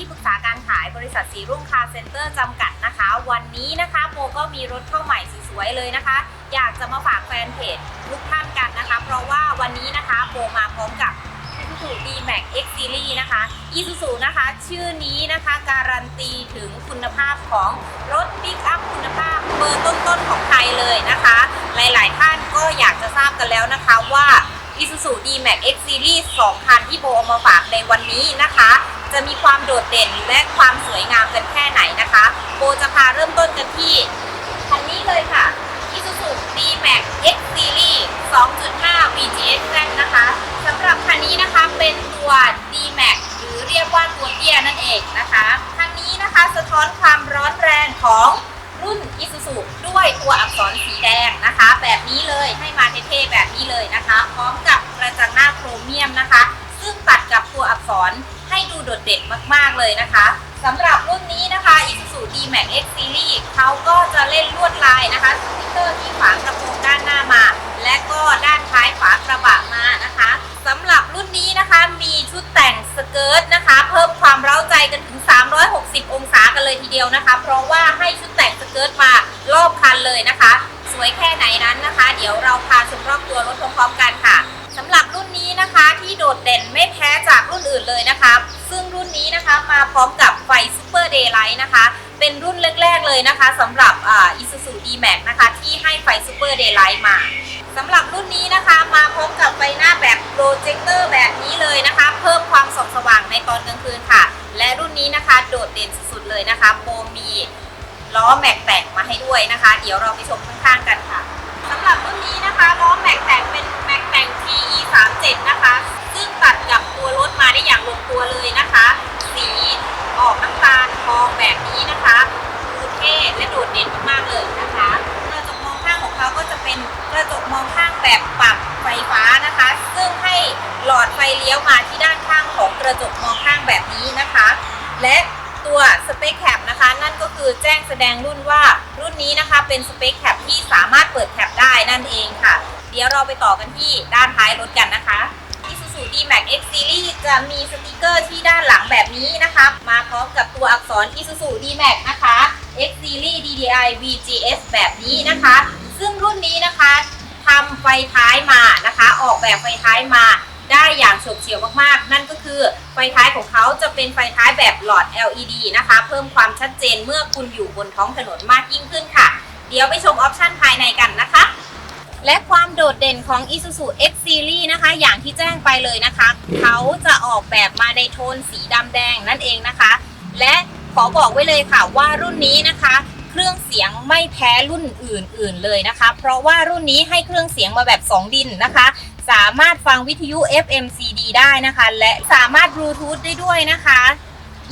ที่ปรึกษาการขายบริษัทสีรุ่งคาร์เซ็นเตอร์จำกัดนะคะ วันนี้นะคะโบก็มีรถเข้าใหม่สวยๆเลยนะคะ อยากจะมาฝากแฟนเพจทุกท่านกันนะคะ เพราะว่าวันนี้นะคะโบมาพร้อมกับ Isuzu D-Max X Series นะคะ Isuzu นะคะ ชื่อนี้นะคะการันตีถึงคุณภาพของรถปิกอัพคุณภาพเบอร์ต้นๆของไทยเลยนะคะ หลายๆท่านก็อยากจะทราบกันแล้วนะคะว่า Isuzu D-Max X Series 2 คันที่โบเอามาฝากในวันนี้นะคะ จะมีความโดดเด่นและความสวยงามกันแค่ไหนนะคะ โบจะพาเริ่มต้นกันที่คันนี้เลยค่ะ Isuzu D-Max X Series 2.5 VGS Z นะคะสำหรับคันนี้นะคะเป็นตัว D-Max หรือเรียกว่าตัวเตี้ยนั่นเองนะคะคันนี้นะคะสะท้อนความร้อนแรงของ รุ่น Isuzu ด้วยตัวอักษรสีแดงนะคะ แบบนี้เลยให้มาเท่ๆแบบนี้เลยนะคะ พร้อมกับกระจังหน้าโครเมียมนะคะ ซึ่งตัดกับตัวอักษรให้ดูโดดเด่นมากๆเลยนะคะสำหรับรุ่นนี้นะคะ Isuzu D-Max X Series เขาก็จะเล่นลวดลายนะคะสติ๊กเกอร์ที่ฝากระโปรงด้านหน้ามา และก็ด้านท้ายฝากระบะมานะคะสำหรับรุ่นนี้นะคะมีชุดแต่งสเกิร์ตนะคะ เพิ่มความเร้าใจกัน 360 องศากันเลยทีเดียวนะคะ เพราะว่าให้ชุดแต่งสเกิร์ตมารอบคันเลยนะคะ สวยแค่ไหนนั้นนะคะ เดี๋ยวเราพาชมรอบตัวรถพร้อมๆกันค่ะสำหรับรุ่นนี้นะคะที่โดดเด่นไม่แพ้จากรุ่นอื่นเลยนะคะ ซึ่งรุ่นนี้นะคะมาพร้อมกับไฟซูเปอร์เดย์ไลท์นะคะ เป็นรุ่นแรกๆเลยนะคะสำหรับอ่า Isuzu D-Max นะคะ ที่ให้ไฟซูเปอร์เดย์ไลท์มาสำหรับรุ่นนี้นะคะมาพร้อมกับไฟหน้าแบบโปรเจคเตอร์แบบนี้เลยนะคะ เพิ่มความส่องสว่างในตอนกลางคืนค่ะ และรุ่นนี้นะคะโดดเด่นสุดๆเลยนะคะโบมีล้อแม็กแต่งมาให้ด้วยนะคะ เดี๋ยวเราไปชมข้างๆกันค่ะสำหรับรุ่นนี้นะคะล้อแม็กแต่งเป็นแม็กแต่ง TE 3 7นะคะ ซึ่งตัดกับตัวรถมาได้อย่างลงตัวเลยนะคะ สีออกน้ำตาลทองแบบนี้นะคะดูเท่และโดดเด่นมากๆเลยนะคะ กระจกมองข้างของเขาก็จะเป็นกระจกมองข้างแบบปรับไฟฟ้านะคะ ซึ่งให้หลอดไฟเลี้ยวมาที่ด้านข้างของกระจกมองข้างแบบนี้นะคะ และตัวสเปคแคปนะคะ นั่นก็คือแจ้งแสดงรุ่นว่ารุ่นนี้นะคะเป็นสเปคแคปที่สามารถเปิดแคปได้นั่นเองค่ะ เดี๋ยวเราไปต่อกันที่ด้านท้ายรถกันนะคะ Isuzu D-Max X Series จะมีสติกเกอร์ที่ด้านหลังแบบนี้นะคะ มาพร้อมกับตัวอักษร Isuzu D-Max นะคะ X Series DDI VGS แบบนี้นะคะ ซึ่งรุ่นนี้นะคะทำไฟท้ายมานะคะ ออกแบบไฟท้ายมาได้อย่างฉบเฉี่ยวมากๆ นั่นก็คือไฟท้ายของเขาจะเป็นไฟท้ายแบบหลอด LED นะคะ เพิ่มความชัดเจนเมื่อคุณอยู่บนท้องถนนมากยิ่งขึ้นค่ะ เดี๋ยวไปชมออปชั่นภายในกันนะคะ และความโดดเด่นของ Isuzu X Series นะคะ อย่างที่แจ้งไปเลยนะคะ เขาจะออกแบบมาในโทนสีดำแดงนั่นเองนะคะ และขอบอกไว้เลยค่ะว่ารุ่นนี้นะคะ เครื่องเสียงไม่แพ้รุ่นอื่นๆเลยนะคะ เพราะว่ารุ่นนี้ให้เครื่องเสียงมาแบบ 2 ดินนะคะ สามารถฟังวิทยุ FM CD ได้นะคะ และสามารถบลูทูธได้ด้วยนะคะ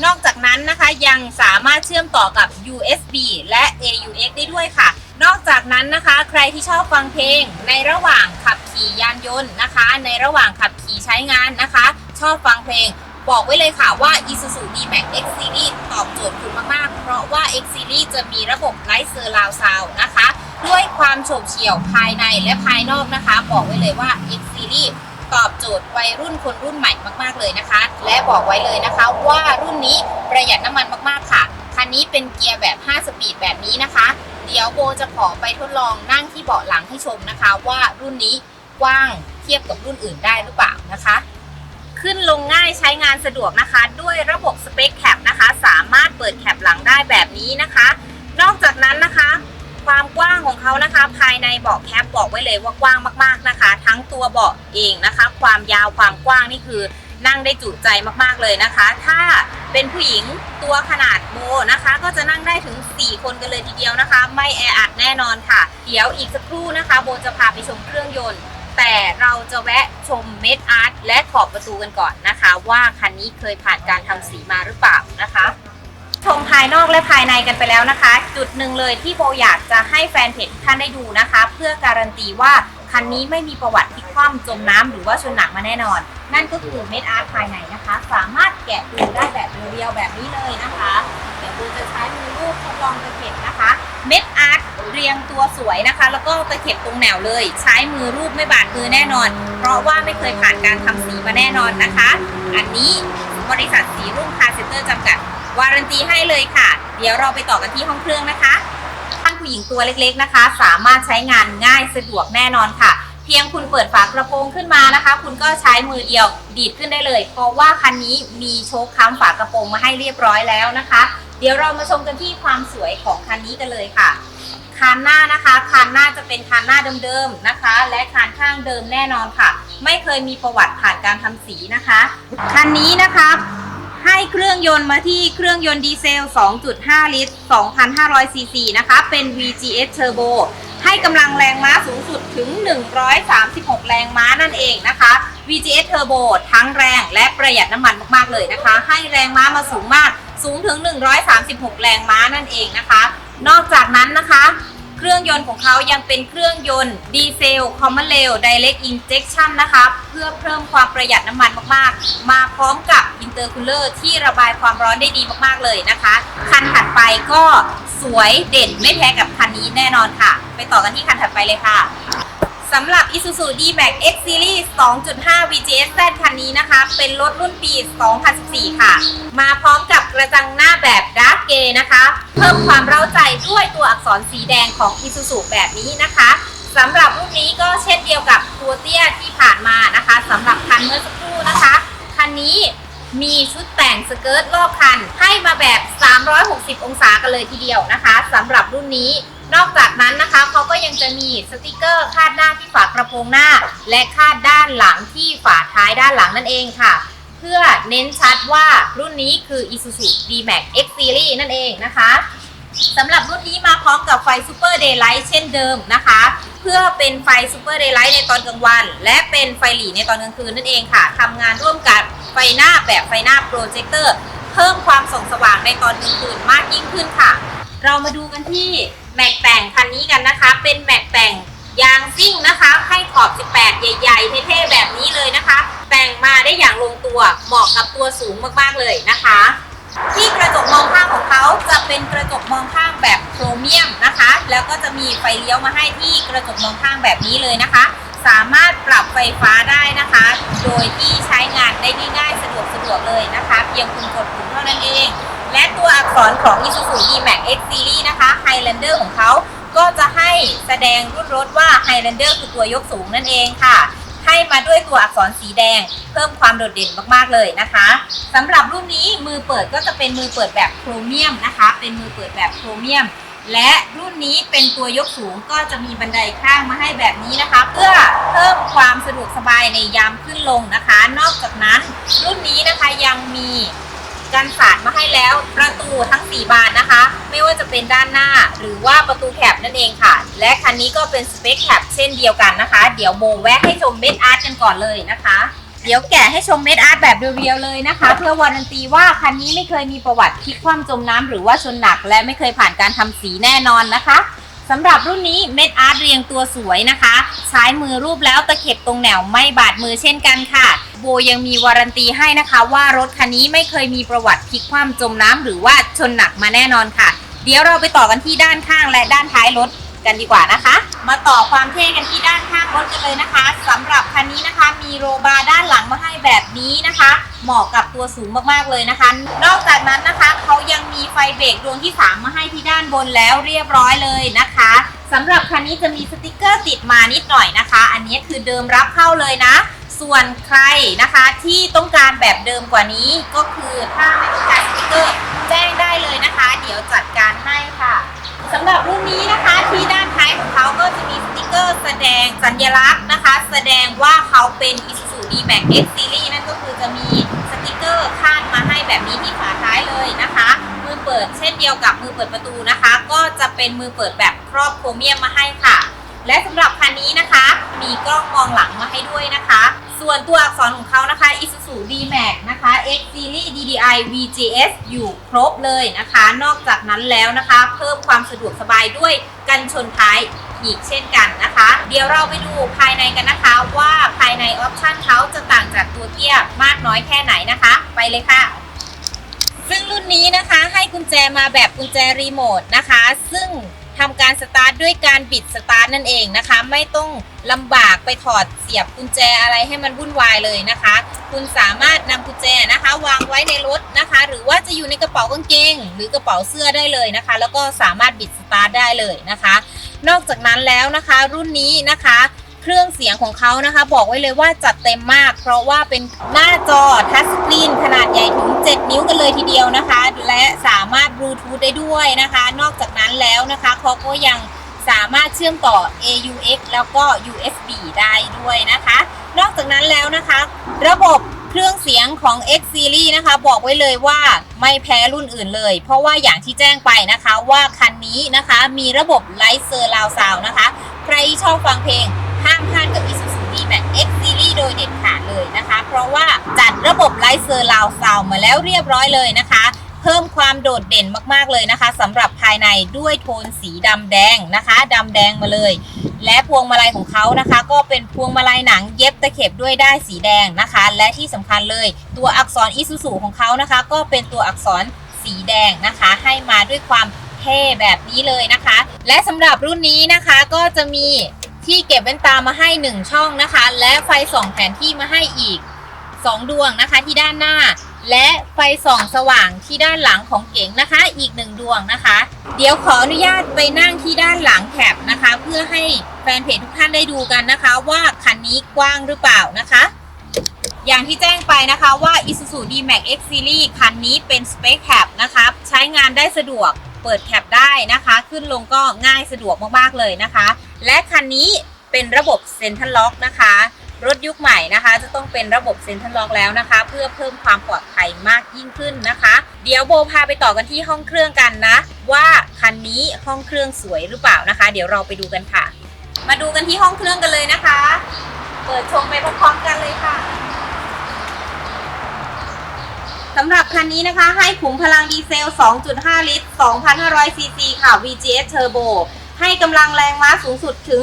นอกจากนั้นนะคะยังสามารถเชื่อมต่อกับ USB และ AUX ได้ด้วยค่ะ นอกจากนั้นนะคะ ใครที่ชอบฟังเพลงในระหว่างขับขี่ยานยนต์นะคะ ในระหว่างขับขี่ใช้งานนะคะ ชอบฟังเพลง บอกไว้เลยค่ะว่า Isuzu D-Max X Series ตอบโจทย์คุณมากๆ เพราะว่า X Series จะมีระบบ Light Surround Sound นะคะ ด้วยความโฉบเฉี่ยวภายในและภายนอกนะคะ บอกไว้เลยว่า X Series ตอบโจทย์วัยรุ่นคนรุ่นใหม่มากๆเลยนะคะ และบอกไว้เลยนะคะว่ารุ่นนี้ประหยัดน้ำมันมากๆค่ะ คันนี้เป็นเกียร์แบบ 5 สปีดแบบนี้นะคะ เดี๋ยวโบจะขอไปทดลองนั่งที่เบาะหลังให้ชมนะคะ ว่ารุ่นนี้กว้างเทียบกับรุ่นอื่นได้หรือเปล่านะคะ ขึ้นลงง่ายใช้งานสะดวกนะคะ ด้วยระบบสเปคแคปนะคะ สามารถเปิดแคปหลังได้แบบนี้นะคะ นอกจากนั้นนะคะ ความกว้างของเขานะคะ ภายในเบาะแคปบอกไว้เลยว่ากว้างมากๆนะคะ ทั้งตัวเบาะเองนะคะ ความยาวความกว้างนี่คือนั่งได้จุใจมากๆเลยนะคะ ถ้าเป็นผู้หญิงตัวขนาดโบนะคะ ก็จะนั่งได้ถึง 4 คนกันเลยทีเดียวนะคะ ไม่แออัดแน่นอนค่ะ เดี๋ยวอีกสักครู่นะคะ โบจะพาไปชมเครื่องยนต์ แต่เราจะแวะชมเม็ดอาร์ตและขอบประตูกันก่อนนะคะ ว่าคันนี้เคยผ่านการทำสีมาหรือเปล่านะคะ ชมภายนอกและภายในกันไปแล้วนะคะ จุดหนึ่งเลยที่โบอยากจะให้แฟนเพจท่านได้ดูนะคะ เพื่อการันตีว่า คันนี้ไม่มีประวัติพลิกคว่ำจมน้ำหรือว่าชนหนักมาแน่นอน นั่นก็คือเม็ดอาร์ตภายในนะคะ สามารถแกะดูได้แบบเรียวๆแบบนี้เลยนะคะเดี๋ยวโบจะใช้มือรูปทดลองตะเข็บนะคะ เม็ดอาร์ตเรียงตัวสวยนะคะ แล้วก็ตะเข็บตรงแนวเลย ใช้มือรูปไม่บาดมือแน่นอน เพราะว่าไม่เคยผ่านการทำสีมาแน่นอนนะคะ อันนี้บริษัทสีรุ่งคาเซนเตอร์จำกัดวารันตีให้เลยค่ะ เดี๋ยวเราไปต่อกันที่ห้องเครื่องนะคะ ผู้หญิงตัวเล็กๆนะคะ สามารถใช้งานง่ายสะดวกแน่นอนค่ะ เพียงคุณเปิดฝากระโปรงขึ้นมานะคะ คุณก็ใช้มือเดียวดีดขึ้นได้เลย เพราะว่าคันนี้มีโชคค้ำฝากระโปรงมาให้เรียบร้อยแล้วนะคะ เดี๋ยวเรามาชมกันที่ความสวยของคันนี้กันเลยค่ะคานหน้านะคะคานหน้าจะเป็นคานหน้าเดิมๆนะคะ และคานข้างเดิมแน่นอนค่ะ ไม่เคยมีประวัติผ่านการทำสีนะคะคันนี้นะคะ ให้เครื่องยนต์มาที่เครื่องยนต์ดีเซล 2.5 ลิตร 2,500 ซีซีนะคะ เป็น VGS Turbo ให้กำลังแรงม้าสูงสุดถึง 136 แรงม้านั่นเองนะคะ VGS Turbo ทั้งแรงและประหยัดน้ำมันมากๆเลยนะคะ ให้แรงม้ามาสูงมาก สูงถึง 136 แรงม้านั่นเองนะคะ นอกจากนั้นนะคะ เครื่องยนต์ของเขายังเป็นเครื่องยนต์ดีเซลคอมมอนเลว Direct Injection นะคะเพื่อเพิ่มความประหยัดน้ำมันมากๆ มาพร้อมกับอินเตอร์คูลเลอร์ที่ระบายความร้อนได้ดีมากๆเลยนะคะ คันถัดไปก็สวยเด่นไม่แพ้กับคันนี้แน่นอนค่ะ ไปต่อกันที่คันถัดไปเลยค่ะ สำหรับ Isuzu D-Max X Series 2.5 VGS Z คันนี้นะคะ เป็นรถรุ่นปี 2014 ค่ะ มาพร้อมกับกระจังหน้าแบบ Dark Grey นะคะ เพิ่มความเร้าใจด้วยตัวอักษรสีแดงของ Isuzu แบบนี้นะคะสำหรับรุ่นนี้ก็เช่นเดียวกับตัวเตี้ยที่ผ่านมานะคะสำหรับคันเมื่อสักครู่นะคะ คันนี้มีชุดแต่งสเกิร์ตรอบคัน ให้มาแบบ 360 องศากันเลยทีเดียวนะคะสำหรับรุ่นนี้ นอกจากนั้นนะคะเขาก็ยังจะมีสติกเกอร์คาดหน้าที่ฝากระโปรงหน้า และคาดด้านหลังที่ฝาท้ายด้านหลังนั่นเองค่ะ เพื่อเน้นชัดว่ารุ่นนี้คือ Isuzu D-Max X Series นั่นเองนะคะสำหรับรุ่นนี้มาพร้อมกับไฟ Super Daylight เช่นเดิมนะคะ เพื่อเป็นไฟ Super Daylight ในตอนกลางวัน และเป็นไฟหลีในตอนกลางคืนนั่นเองค่ะทำงานร่วมกับไฟหน้าแบบไฟหน้าโปรเจคเตอร์เพิ่มความส่องสว่างในตอนกลางคืนมากยิ่งขึ้นค่ะ เรามาดูกันที่แม็กแต่งคันนี้กันนะคะ เป็นแม็กแต่งยางซิ่งนะคะให้ขอบ 18 ใหญ่ๆ เท่ๆ แบบนี้เลยนะคะ แต่งมาได้อย่างลงตัว เหมาะกับตัวสูงมากๆ เลยนะคะ ที่กระจกมองข้างของเขาจะเป็นกระจกมองข้างแบบโครเมียมนะคะ แล้วก็จะมีไฟเลี้ยวมาให้ที่กระจกมองข้างแบบนี้เลยนะคะ สามารถปรับไฟฟ้าได้นะคะ โดยที่ใช้งานได้ง่ายๆ สะดวกสะดวกเลยนะคะ เพียงคุณกดปุ่มเท่านั้นเอง และตัวอักษรของ Isuzu D-Max X Series นะคะ Highlander ของเขาก็จะให้แสดงรุ่นรถว่า Highlander คือตัวยกสูงนั่นเองค่ะ ให้มาด้วยตัวอักษรสีแดง เพิ่มความโดดเด่นมากๆเลยนะคะสำหรับรุ่นนี้มือเปิดก็จะเป็นมือเปิดแบบโครเมียมนะคะ เป็นมือเปิดแบบโครเมียม และรุ่นนี้เป็นตัวยกสูงก็จะมีบันไดข้างมาให้แบบนี้นะคะ เพื่อเพิ่มความสะดวกสบายในยามขึ้นลงนะคะ นอกจากนั้นรุ่นนี้นะคะยังมี กันสาดมาให้แล้วประตูทั้ง 4 บานนะคะ ไม่ว่าจะเป็นด้านหน้าหรือว่าประตูแคบนั่นเองค่ะ และคันนี้ก็เป็นสเปคแคปเช่นเดียวกันนะคะ เดี๋ยวโบแวะให้ชมเม็ดอาร์ตกันก่อนเลยนะคะ เดี๋ยวแกะให้ชมเม็ดอาร์ตแบบเรียวๆเลยนะคะ เพื่อวารันตีว่าคันนี้ไม่เคยมีประวัติพลิกคว่ำจมน้ำหรือว่าชนหนัก และไม่เคยผ่านการทำสีแน่นอนนะคะ สำหรับรุ่นนี้เม็ดอาร์ตเรียงตัวสวยนะคะใช้มือรูปแล้วตะเข็บตรงแนวไม่บาดมือเช่นกันค่ะ โบยังมีวารันตีให้นะคะ ว่ารถคันนี้ไม่เคยมีประวัติพลิกคว่ำจมน้ำหรือว่าชนหนักมาแน่นอนค่ะ เดี๋ยวเราไปต่อกันที่ด้านข้างและด้านท้ายรถ กันดีกว่านะคะ มาต่อความเท่กันที่ด้านข้างรถกันเลยนะคะสำหรับคันนี้นะคะ มีโรบาร์ด้านหลังมาให้แบบนี้นะคะ เหมาะกับตัวสูงมากๆเลยนะคะ นอกจากนั้นนะคะเขายังมีไฟเบรกดวงที่ 3 มาให้ที่ด้านบนแล้วเรียบร้อยเลยนะคะสำหรับคันนี้จะมีสติกเกอร์ติดมานิดหน่อยนะคะ อันนี้คือเดิมรับเข้าเลยนะ ส่วนใครนะคะที่ต้องการแบบเดิมกว่านี้ก็คือถ้าไม่ต้องการสติกเกอร์แจ้งได้เลยนะคะ เดี๋ยวจัดการให้ค่ะ สำหรับรุ่นนี้นะคะที่ด้านท้ายของเขาก็จะมีสติกเกอร์ แสดงสัญลักษณ์นะคะ แสดงว่าเขาเป็น Isuzu D-Max X Series นั่นก็คือจะมีสติกเกอร์คาดมาให้แบบนี้ที่ฝาท้ายเลยนะคะ มือเปิดเช่นเดียวกับมือเปิดประตูนะคะ ก็จะเป็นมือเปิดแบบครอบโครเมียมมาให้ค่ะ และสำหรับคันนี้นะคะ มีกล้องมองหลังมาให้ด้วยนะคะ ส่วนตัวอักษรของเขานะคะ Isuzu D-Max นะคะ X Series DDI VGS อยู่ครบเลยนะคะ นอกจากนั้นแล้วนะคะ เพิ่มความสะดวกสบายด้วยกันชนท้ายอีกเช่นกันนะคะ เดี๋ยวเราไปดูภายในกันนะคะว่าภายในออปชันเขาจะต่างจากตัวเทียบมากน้อยแค่ไหนนะคะ ไปเลยค่ะซึ่งรุ่นนี้นะคะให้กุญแจมาแบบกุญแจรีโมทนะคะ ซึ่ง ทำการสตาร์ทด้วยการบิดสตาร์ทนั่นเองนะคะ ไม่ต้องลำบากไปถอดเสียบกุญแจอะไรให้มันวุ่นวายเลยนะคะ คุณสามารถนำกุญแจนะคะ วางไว้ในรถนะคะ หรือว่าจะอยู่ในกระเป๋ากางเกง หรือกระเป๋าเสื้อได้เลยนะคะ แล้วก็สามารถบิดสตาร์ทได้เลยนะคะ นอกจากนั้นแล้วนะคะ รุ่นนี้นะคะ เครื่องเสียงของเขานะคะ บอกไว้เลยว่าจัดเต็มมาก เพราะว่าเป็นหน้าจอทัชสกรีนขนาดใหญ่ถึง 7 นิ้วกันเลยทีเดียวนะคะ และสามารถบลูทูธได้ด้วยนะคะ นอกจากนั้นแล้วนะคะเขาก็ยังสามารถเชื่อมต่อ AUX แล้วก็ USB ได้ด้วยนะคะ นอกจากนั้นแล้วนะคะ ระบบเครื่องเสียงของ X Series นะคะ บอกไว้เลยว่าไม่แพ้รุ่นอื่นเลย เพราะว่าอย่างที่แจ้งไปนะคะว่าคันนี้นะคะมีระบบไลท์เซอร์ราวซาวนะคะ ใครชอบฟังเพลง ห้ามพลาดกับ Isuzu D-Max X Series โดยเด็ดขาดเลยนะคะ เพราะว่าจัดระบบไลท์เซอร์ราวซาวมาแล้วเรียบร้อยเลยนะคะ เพิ่มความโดดเด่นมากๆเลยนะคะสำหรับภายในด้วยโทนสีดำแดงนะคะดำแดงมาเลย และพวงมาลัยของเขานะคะ ก็เป็นพวงมาลัยหนังเย็บตะเข็บด้วยได้ายสีแดงนะคะ และที่สำคัญเลยตัวอักษร Isuzu ของเขานะคะ ก็เป็นตัวอักษรสีแดงนะคะ ให้มาด้วยความเท่แบบนี้เลยนะคะ และสำหรับรุ่นนี้นะคะก็จะมี ที่เก็บแว่นตามาให้ 1 ช่องนะคะ และไฟส่องแผนที่มาให้อีก 2 ดวงนะคะที่ด้านหน้า และไฟส่องสว่างที่ด้านหลังของเก๋งนะคะ อีกหนึ่งดวงนะคะ เดี๋ยวขออนุญาตไปนั่งที่ด้านหลังแคปนะคะ เพื่อให้แฟนเพจทุกท่านได้ดูกันนะคะ ว่าคันนี้กว้างหรือเปล่านะคะอย่างที่แจ้งไปนะคะว่า Isuzu D-Max X Series คันนี้เป็นสเปคแคปนะคะ ใช้งานได้สะดวก ปิดแคปได้นะคะ ขึ้นลงก็ง่ายสะดวกมากๆเลยนะคะ และคันนี้เป็นระบบเซ็นทรัลล็อกนะคะ รถยุคใหม่นะคะ จะต้องเป็นระบบเซ็นทรัลล็อกแล้วนะคะ เพื่อเพิ่มความปลอดภัยมากยิ่งขึ้นนะคะ เดี๋ยวโบพาไปต่อกันที่ห้องเครื่องกันนะ ว่าคันนี้ห้องเครื่องสวยหรือเปล่านะคะ เดี๋ยวเราไปดูกันค่ะ มาดูกันที่ห้องเครื่องกันเลยนะคะ เปิดชมไปพร้อมๆกันเลยค่ะ สำหรับคันนี้นะคะ ให้ขุมพลังดีเซล 2.5 ลิตร 2,500 ซีซีค่ะ VGS Turbo ให้กำลังแรงม้าสูงสุดถึง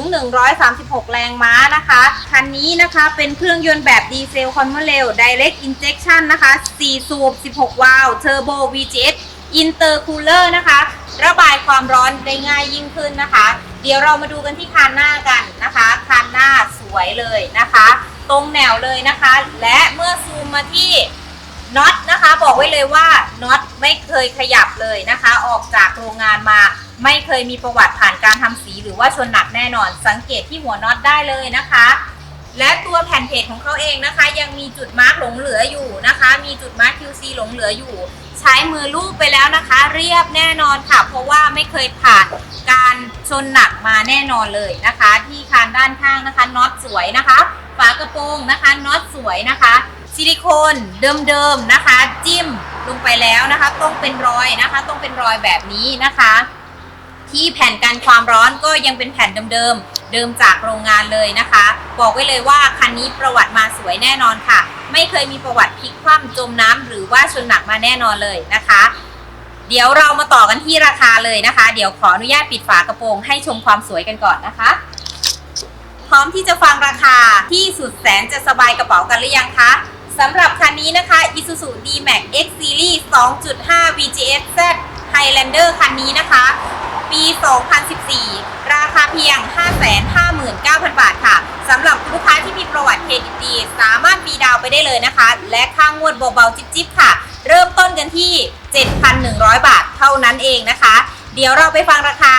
136 แรงม้านะคะ คันนี้นะคะเป็นเครื่องยนต์แบบดีเซลคอนเวอร์เรล Direct Injection นะคะ 4 สูบ 16 วาล์ว Turbo VGS Intercooler นะคะ ระบายความร้อนได้ง่ายยิ่งขึ้นนะคะ เดี๋ยวเรามาดูกันที่คานหน้ากันนะคะคานหน้าสวยเลยนะคะ ตรงแนวเลยนะคะ และเมื่อซูมมาที่ น็อตนะคะบอกไว้เลยว่าน็อตไม่เคยขยับเลยนะคะ ออกจากโรงงานมาไม่เคยมีประวัติผ่านการทำสีหรือว่าชนหนักแน่นอน สังเกตที่หัวน็อตได้เลยนะคะ และตัวแผ่นเพจของเขาเองนะคะ ยังมีจุดมาร์กหลงเหลืออยู่นะคะ มีจุดมาร์ก QC หลงเหลืออยู่ ใช้มือลูบไปแล้วนะคะ เรียบแน่นอนค่ะ เพราะว่าไม่เคยผ่านการชนหนักมาแน่นอนเลยนะคะ ที่คานด้านข้างนะคะน็อตสวยนะคะ ฝากระโปรงนะคะน็อตสวยนะคะ ซิลิโคนเดิมๆนะคะ จิ้มลงไปแล้วนะคะ ต้องเป็นรอยนะคะ ต้องเป็นรอยแบบนี้นะคะ ที่แผ่นกันความร้อนก็ยังเป็นแผ่นเดิมๆเดิมจากโรงงานเลยนะคะ บอกไว้เลยว่าคันนี้ประวัติมาสวยแน่นอนค่ะ ไม่เคยมีประวัติพลิกคว่ำจมน้ำหรือว่าชนหนักมาแน่นอนเลยนะคะ เดี๋ยวเรามาต่อกันที่ราคาเลยนะคะ เดี๋ยวขออนุญาตปิดฝากระโปรงให้ชมความสวยกันก่อนนะคะพร้อมที่จะฟังราคาที่สุดแสนจะสบายกระเป๋ากันหรือยังคะ สำหรับคันนี้นะคะ Isuzu D-Max X Series 2.5 VGS Z Highlander คันนี้นะคะ ปี 2014 ราคาเพียง 559,000 บาทค่ะ สำหรับลูกค้าที่มีประวัติเครดิตดี สามารถมีดาวน์ไปได้เลยนะคะ และค่างวดเบาๆจิ๊บๆค่ะ เริ่มต้นกันที่ 7,100 บาทเท่านั้นเองนะคะ เดี๋ยวเราไปฟังราคา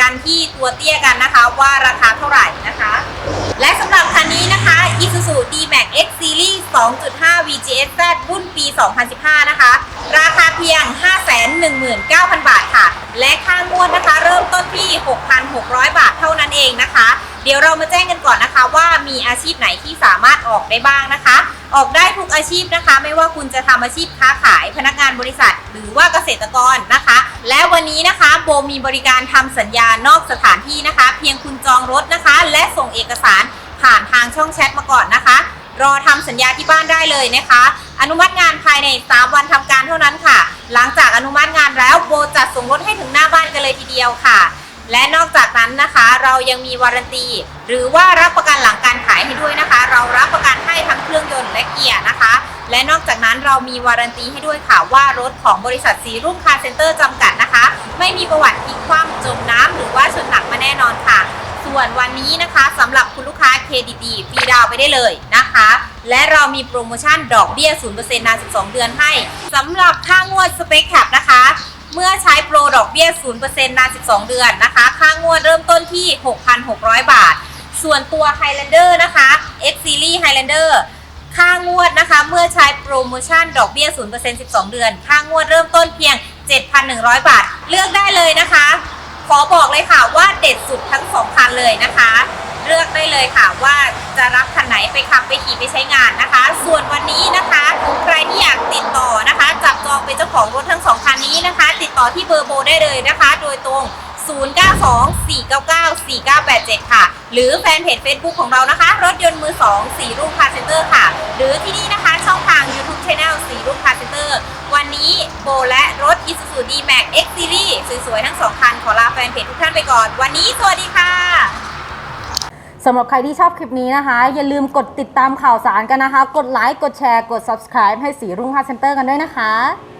กันที่ตัวเตี้ยกันนะคะว่าราคาเท่าไหร่นะคะ และสำหรับคันนี้นะคะ Isuzu D-Max X Series 2.5 VGS Z รุ่นปี 2015 นะคะ ราคาเพียง 519,000 บาทค่ะ และค่างวดนะคะ เริ่มต้นที่ 6,600 บาทเท่านั้น เองนะคะ เดี๋ยวเรามาแจ้งกันก่อนนะคะ ว่ามีอาชีพไหนที่สามารถออกได้บ้างนะคะ ออกได้ทุกอาชีพนะคะ ไม่ว่าคุณจะทำอาชีพค้าขายพนักงานบริษัท หรือว่าเกษตรกรนะคะ และวันนี้นะคะโบมีบริการทำสัญญานอกสถานที่นะคะ เพียงคุณจองรถนะคะ และส่งเอกสารผ่านทางช่องแชทมาก่อนนะคะ รอทำสัญญาที่บ้านได้เลยนะคะ อนุมัติงานภายใน 3 วันทำการเท่านั้นค่ะ หลังจากอนุมัติงานแล้วโบจัดส่งรถให้ถึงหน้าบ้านกันเลยทีเดียวค่ะ และนอกจากนั้นนะคะ เรายังมีวารันตี หรือว่ารับประกันหลังการขายให้ด้วยนะคะ เรารับประกันให้ทั้งเครื่องยนต์และเกียร์นะคะ และนอกจากนั้นเรามีวารันตีให้ด้วยค่ะว่ารถของบริษัทสีรุ่งคาร์เซ็นเตอร์จำกัดนะคะ ไม่มีประวัติพลิกคว่ำจมน้ำหรือว่าชนหนักมาแน่นอนค่ะส่วนวันนี้นะคะสำหรับคุณลูกค้าเครดิตดีฟรีดาวไปได้เลยนะคะ และเรามีโปรโมชั่นดอกเบี้ย 0%นาน 12 เดือนให้สำหรับค่างวดสเปคแคปนะคะ เมื่อใช้โปรดอกเบี้ย 0%นาน 12 เดือนนะคะ ค่างวดเริ่มต้นที่ 6,600 บาท ส่วนตัว Highlander นะคะ X Series Highlander ค่างวดนะคะ เมื่อใช้โปรโมชั่นดอกเบี้ย 0% 12 เดือน ค่างวดเริ่มต้นเพียง 7,100 บาท เลือกได้เลยนะคะ ขอบอกเลยค่ะว่าเด็ดสุดทั้งสองคันเลยนะคะ เลือกได้เลยค่ะ ว่าจะรับคันไหนไปขับไปขี่ไปใช้งานนะคะ ส่วนวันนี้นะคะใครที่อยากติดต่อนะคะ จับจองเป็นเจ้าของรถทั้งสองคันนี้นะคะ ติดต่อที่เบอร์โบได้เลยนะคะ โดยตรง 0924994987 ค่ะ หรือแฟนเพจ Facebook ของเรานะคะ รถยนต์มือ2สีรุ่งคาเซนเตอร์ค่ะ หรือที่นี่นะคะ ช่องทาง YouTube Channel สีรุ่งคาเซนเตอร์วันนี้โบและรถ Isuzu D-Max X Series สวยๆทั้งสองคันขอลาแฟนเพจทุกท่านไปก่อน วันนี้สวัสดีค่ะ สำหรับใครที่ชอบคลิปนี้นะคะ อย่าลืมกดติดตามข่าวสารกันนะคะ กดไลค์กดแชร์กด subscribe ให้สีรุ่งค่าเซ็นเตอร์กันด้วยนะคะ